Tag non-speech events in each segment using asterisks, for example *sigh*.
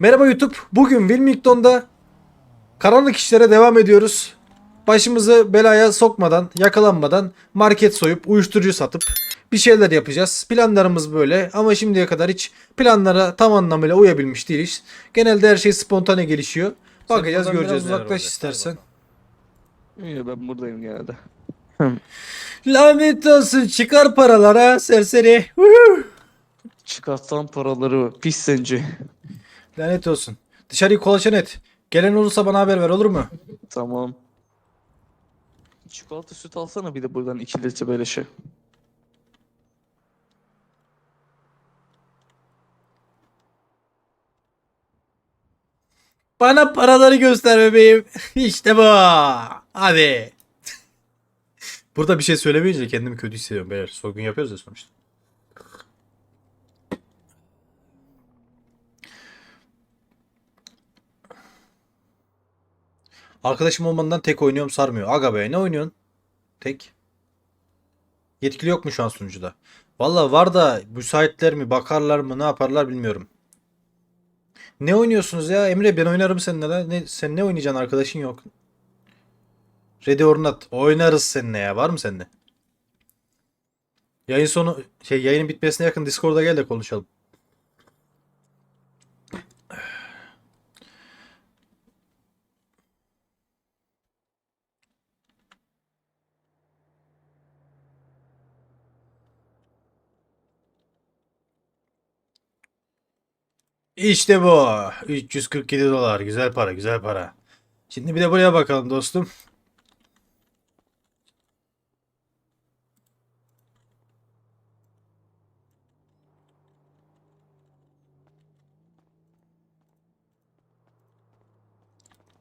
Merhaba YouTube. Bugün Wilmington'da karanlık işlere devam ediyoruz. Başımızı belaya sokmadan, yakalanmadan market soyup, uyuşturucu satıp bir şeyler yapacağız. Planlarımız böyle ama şimdiye kadar hiç planlara tam anlamıyla uyabilmiş değiliz. Genelde her şey spontane gelişiyor. Bakacağız, buradan göreceğiz. biraz neler Uzaklaş olacak. istersen. İyi ben buradayım genelde. *laughs* Lanet olsun çıkar paralara serseri. Woohoo! Çıkartan paraları pis zenci. Lanet olsun. Dışarıyı kolaçan et. Gelen olursa bana haber ver olur mu? Tamam. Çikolata süt alsana bir de buradan 2 litre beleşe. Bana paraları göster bebeğim. *laughs* İşte bu. Hadi. *laughs* Burada bir şey söylemeyince kendimi kötü hissediyorum beyler. Soygun yapıyoruz ya sonuçta. Arkadaşım olmandan tek oynuyorum sarmıyor. Aga be ne oynuyorsun? Tek. Yetkili yok mu şu an sunucuda? Valla var da müsaitler mi bakarlar mı ne yaparlar bilmiyorum. Ne oynuyorsunuz ya? Emre ben oynarım seninle. Ne, sen ne oynayacaksın arkadaşın yok. Ready or not. Oynarız seninle ya. Var mı sende? Yayın sonu şey yayının bitmesine yakın Discord'a gel de konuşalım. İşte bu. 347 dolar. Güzel para, güzel para. Şimdi bir de buraya bakalım dostum.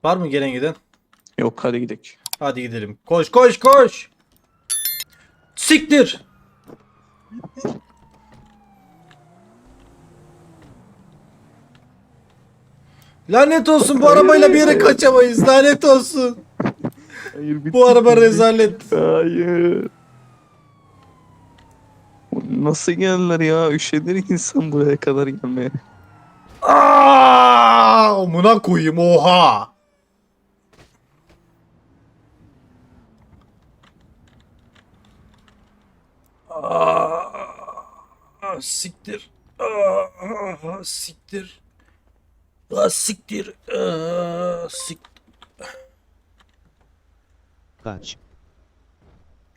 Var mı gelen giden? Yok hadi gidelim. Hadi gidelim. Koş koş koş. Siktir. *laughs* Lanet olsun bu arabayla bir yere kaçamayız. Lanet olsun. Hayır Bu araba rezalet. Hayır. Nasıl geldiler ya? Üşenir insan buraya kadar gelmeye. Aa, amına koyayım oha. Aa, siktir. Aa, siktir. Aa, siktir. Aa, sik Kaç.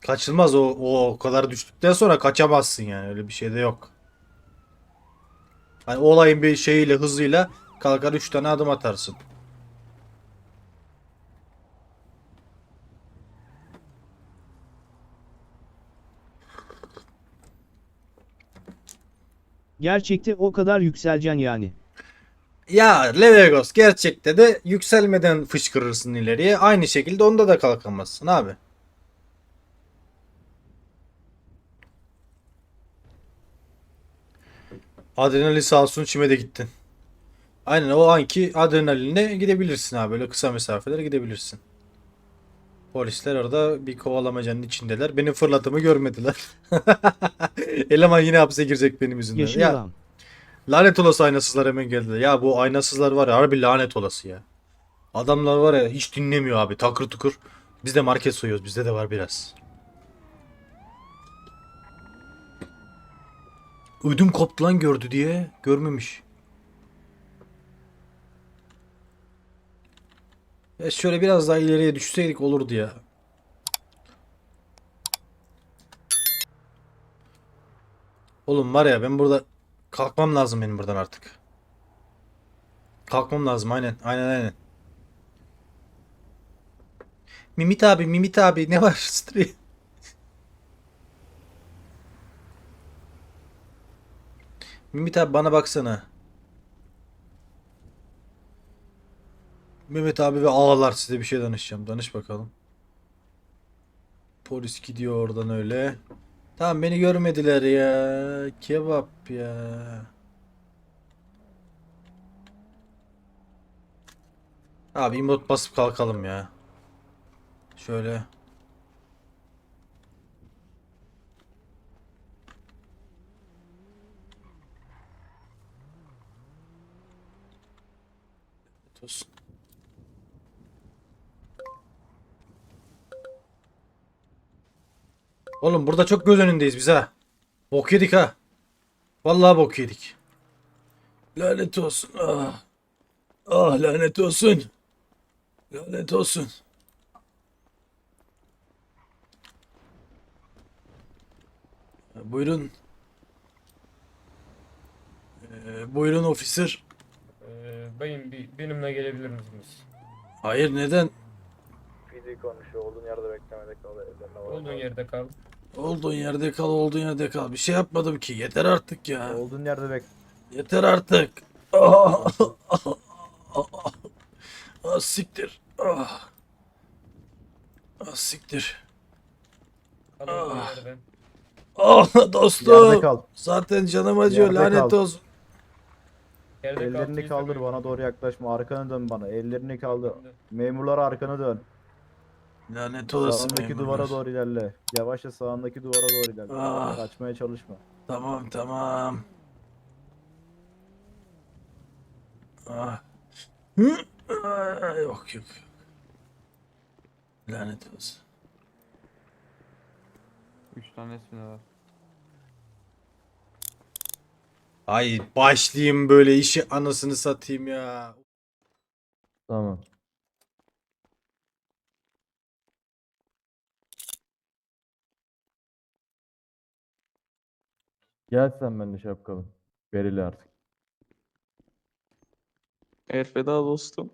Kaçılmaz o, o o kadar düştükten sonra kaçamazsın yani öyle bir şey de yok. Hani olayın bir şeyiyle hızıyla kalkar 3 tane adım atarsın. Gerçekte o kadar yükseleceksin yani. Ya Levegos gerçekte de yükselmeden fışkırırsın ileriye. Aynı şekilde onda da kalkamazsın abi. Adrenalin sağ olsun çime de gittin. Aynen o anki adrenalinle gidebilirsin abi. Böyle kısa mesafelere gidebilirsin. Polisler orada bir kovalamacanın içindeler. Benim fırlatımı görmediler. *laughs* Eleman yine hapse girecek benim yüzümden. Yaşın Ya, lan. Lanet olası aynasızlar hemen geldi. Ya bu aynasızlar var ya harbi lanet olası ya. Adamlar var ya hiç dinlemiyor abi takır tukur. Biz de market soyuyoruz bizde de var biraz. Ödüm koptu lan gördü diye görmemiş. Ya şöyle biraz daha ileriye düşseydik olurdu ya. Oğlum var ya ben burada kalkmam lazım benim buradan artık. Kalkmam lazım aynen aynen aynen. Mimit abi Mimit abi ne var? Stre- Mimit abi bana baksana. Mehmet abi ve ağlar size bir şey danışacağım. Danış bakalım. Polis gidiyor oradan öyle. Tamam beni görmediler ya. Kebap ya. Abi emot basıp kalkalım ya. Şöyle. Olsun. Oğlum burada çok göz önündeyiz biz ha. Bok yedik ha. Vallahi bok yedik. Lanet olsun. Ah. Ah lanet olsun. Lanet olsun. Buyurun. Ee, buyurun officer. Ee, bayım bir benimle gelebilir misiniz? Hayır neden? Fizik konuşuyor. Olduğun yerde beklemede kal. Olduğun yerde kal. Olduğun yerde kal, olduğun yerde kal. Bir şey yapmadım ki. Yeter artık ya. Olduğun yerde bek. Yeter artık. Ah, ah, siktir. Ah. Ah, siktir. Kal olduğun Ah. yerde. Ah Yerde dostum. kal. Zaten canım acıyor. Yerde Lanet kal. olsun. Yerde kal, Ellerini teyze kaldır bana doğru yaklaşma. Arkanı dön bana. Ellerini kaldır. Memurlara arkanı dön. Lanet olası Sağındaki memurlar. duvara doğru ilerle. Yavaşça sağındaki duvara doğru ilerle. Ah. Kaçmaya çalışma. Tamam tamam. Ah. Hı? Ah, Yok yok. Lanet olsun. Üç tane resmi var. Ay başlayayım böyle işi anasını satayım ya. Tamam. Gel sen benimle şapkalı. Verili artık. Elveda dostum.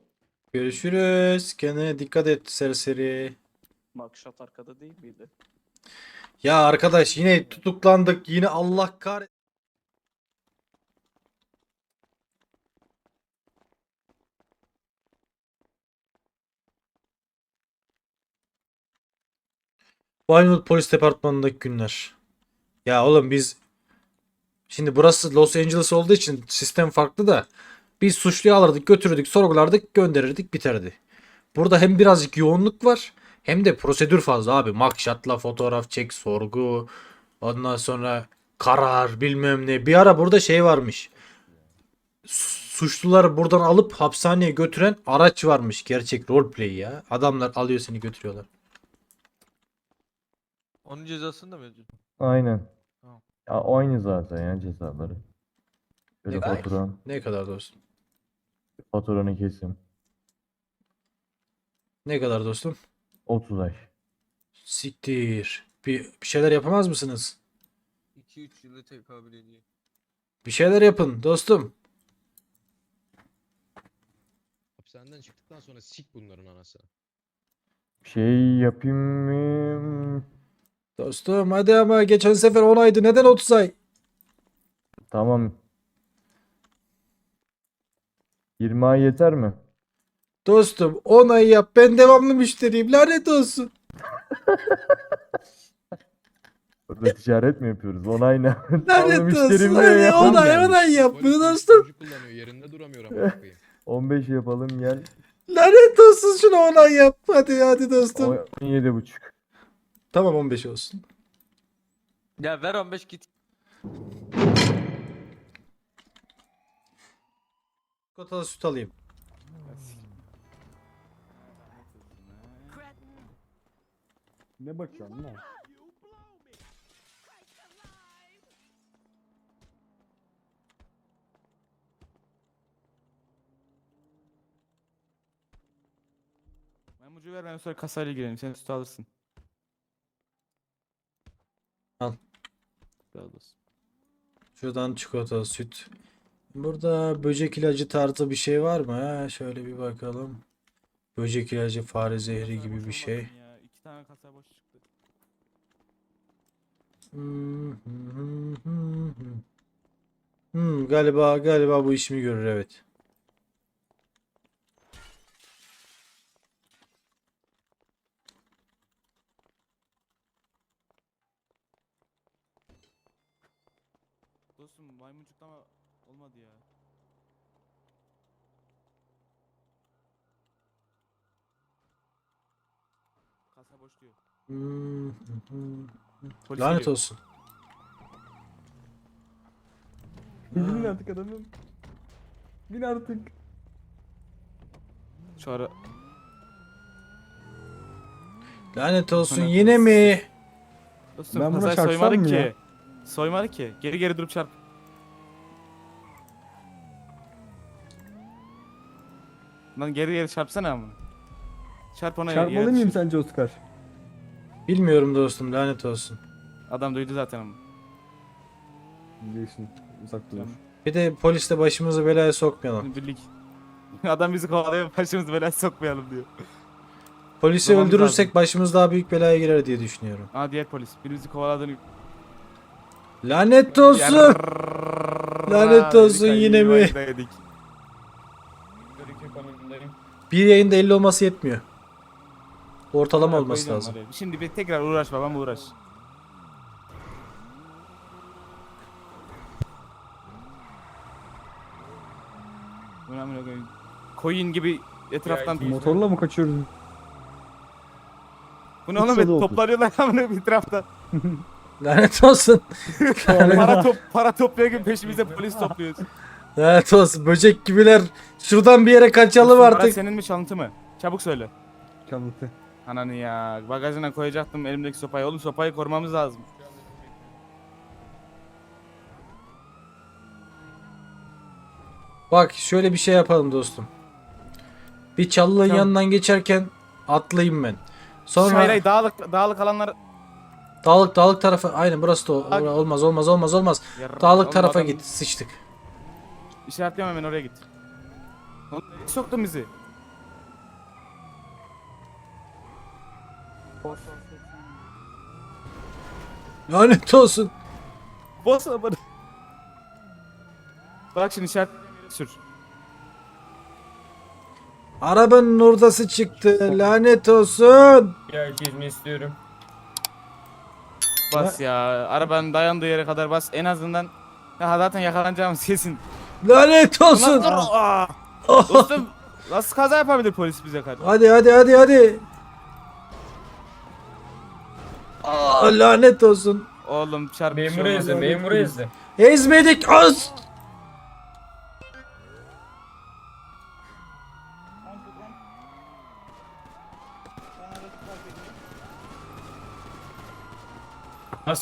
Görüşürüz. Kendine dikkat et serseri. Makşat arkada değil miydi? Ya arkadaş yine tutuklandık. Yine Allah kahretsin. Vinewood Polis Departmanı'ndaki günler. Ya oğlum biz şimdi burası Los Angeles olduğu için sistem farklı da biz suçluyu alırdık, götürürdük, sorgulardık, gönderirdik, biterdi. Burada hem birazcık yoğunluk var hem de prosedür fazla abi. Makşatla fotoğraf çek, sorgu, ondan sonra karar bilmem ne. Bir ara burada şey varmış. Suçluları buradan alıp hapishaneye götüren araç varmış. Gerçek roleplay ya. Adamlar alıyor seni götürüyorlar. Onun cezasını da mı ödüyorsun? Aynen. Ya aynı zaten ya cezaları. Böyle Ne kadar? faturan, Ne kadar dostum? faturanı kesim. Ne kadar dostum? 30 ay. Siktir. Bir, bir şeyler yapamaz mısınız? 2-3 yılı tekabül ediyor. Bir şeyler yapın dostum. Hapishaneden çıktıktan sonra sik bunların anasını. Şey yapayım mı? Dostum hadi ama geçen sefer 10 aydı. Neden 30 ay? Tamam. 20 ay yeter mi? Dostum 10 ay yap. Ben devamlı müşteriyim. Lanet olsun. *laughs* Burada ticaret mi yapıyoruz? 10 ay ne? *laughs* Lanet olsun. ne Hadi ya? 10 ay 10 ay yap bunu dostum. kullanıyor yerinde duramıyor ama *laughs* koyayım. 15 yapalım gel. Lanet olsun şunu 10 ay yap. Hadi hadi dostum. 17 buçuk. Tamam 15 olsun. Ya ver 15 git. Kotalı süt alayım. Ne bakıyorsun lan? Memucu ver ben sonra kasayla girelim. Sen sütü alırsın. Sağ olasın. Şuradan çikolatalı süt. Burada böcek ilacı tarzı bir şey var mı? Ha, şöyle bir bakalım. Böcek ilacı, fare zehri gibi bir şey. Ya. İki tane kasa boş çıktı. Hmm, hmm, hmm. Hmm, galiba galiba bu işimi görür evet. Dostum maymuncuklama olmadı ya. Kasa boş diyor. Polis Lanet geliyor. olsun. Bin artık adamım. Bin artık. Şu ara Lanet olsun Bana- yine mi? Dostum Ben buna kasayı çarpsam soymadık mı ki. ya? Soymadık ki. Geri geri durup çarp. Lan geri geri çarpsana ama. Çarp ona Çarpmalı yere mıyım düşür. sence Oscar? Bilmiyorum dostum lanet olsun. Adam duydu zaten ama. Geçin. Uzak dur. Bir de polisle başımızı belaya sokmayalım. Birlik. *laughs* Adam bizi kovalıyor başımızı belaya sokmayalım diyor. Polisi öldürürsek lazım. başımız daha büyük belaya girer diye düşünüyorum. Aa diğer polis. Birimizi kovaladığını... Lanet olsun. Lanet olsun yine mi? Bir yayında 50 olması yetmiyor. Ortalama olması lazım. Şimdi bir tekrar uğraş babam uğraş. Koyun gibi etraftan Motorla mı kaçıyoruz? Bu ne oğlum toplanıyorlar amına koyayım etrafta. *laughs* Lanet olsun. *laughs* para top para topluyor peşimize polis topluyor. Lanet olsun. Böcek gibiler. Şuradan bir yere kaçalım araç artık. senin mi çalıntı mı? Çabuk söyle. Çalıntı. Ananı ya bagajına koyacaktım elimdeki sopayı. Oğlum sopayı korumamız lazım. Bak şöyle bir şey yapalım dostum. Bir çalılığın Tamam. yanından geçerken atlayayım ben. Sonra Hayır hayır dağlık dağlık alanlar dağlık dağlık tarafa aynen burası da o- Bak. olmaz olmaz olmaz olmaz. Yarrağım, Dağlık oğlum tarafa adam- git sıçtık. İşaretliyorum hemen oraya git. Oğlum nereye soktun bizi? Lanet olsun. Bas bana. Bak şimdi işaret sür. Arabanın ordası çıktı. Lanet olsun. Ya izni istiyorum. Bas ya. Arabanın dayandığı yere kadar bas. En azından ya zaten yakalanacağımız kesin. Lanet olsun. Ulan dur. Aa! Dostum nasıl kaza yapabilir polis bize karşı? Hadi hadi hadi hadi. Aa, lanet olsun. Oğlum çarp. bir şey Memuru olmaz. ezdi, memuru ezdi. Ezmedik az.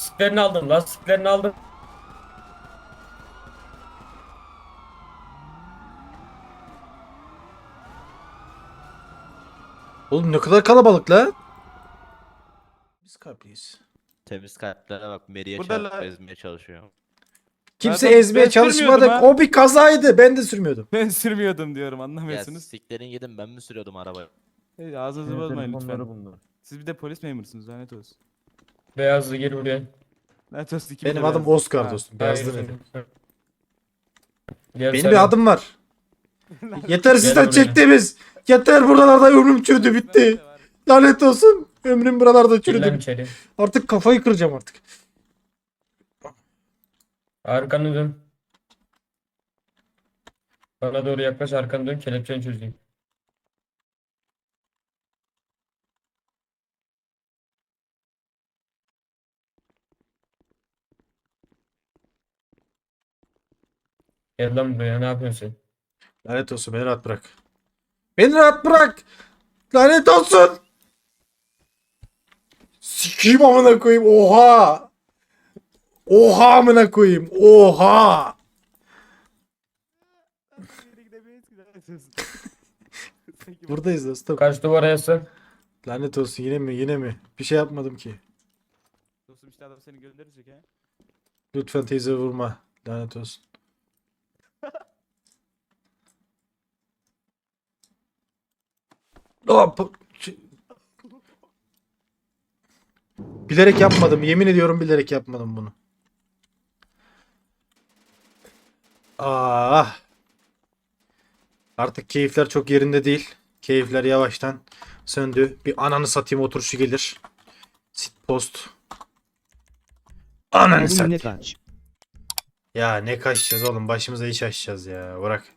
Lastiklerini aldım, lastiklerini aldım. Oğlum ne kadar kalabalık la. Biz kalpliyiz. Temiz kalplere bak Burada çarpıp la- ezmeye çalışıyor. Kimse Zaten ezmeye ben sürmüyordum çalışmadık. ha. O bir kazaydı. Ben de sürmüyordum. Ben sürmüyordum diyorum Ya anlamıyorsunuz. siklerin yedim ben mi sürüyordum arabayı? Hey, ağzınızı bozmayın lütfen. Siz bir de polis memursunuz lanet olsun. Beyazlı gir buraya. Olsun ikimiz Benim de adım. Oscar dostum. Hayır, dedim. Gel Benim sen- bir adım var. *laughs* Yeter sizden buraya. çektiğimiz. Yeter buralarda ömrüm çürüdü bitti. Lanet olsun. Ömrüm buralarda Gir lan çürüdü. içeri. Artık kafayı kıracağım artık. Arkanı dön. Bana doğru yaklaş, arkanı dön, kelepçeni çözeyim. Gel lan buraya, ne yapıyorsun sen? Lanet olsun beni rahat bırak. Beni rahat bırak. Lanet olsun. Sikiyim amına koyayım. Oha. Oha amına koyayım. Oha. *laughs* Buradayız dostum. Kaç duvara yazsın? Lanet olsun yine mi yine mi? Bir şey yapmadım ki. Dostum işte adam seni gönderecek ha. Lütfen teyze vurma. Lanet olsun. Hop. Bilerek yapmadım. Yemin ediyorum bilerek yapmadım bunu. Ah. Artık keyifler çok yerinde değil. Keyifler yavaştan söndü. Bir ananı satayım oturuşu gelir. Sit post. Ananı satayım. Ya ne kaçacağız oğlum başımıza iş açacağız ya bırak.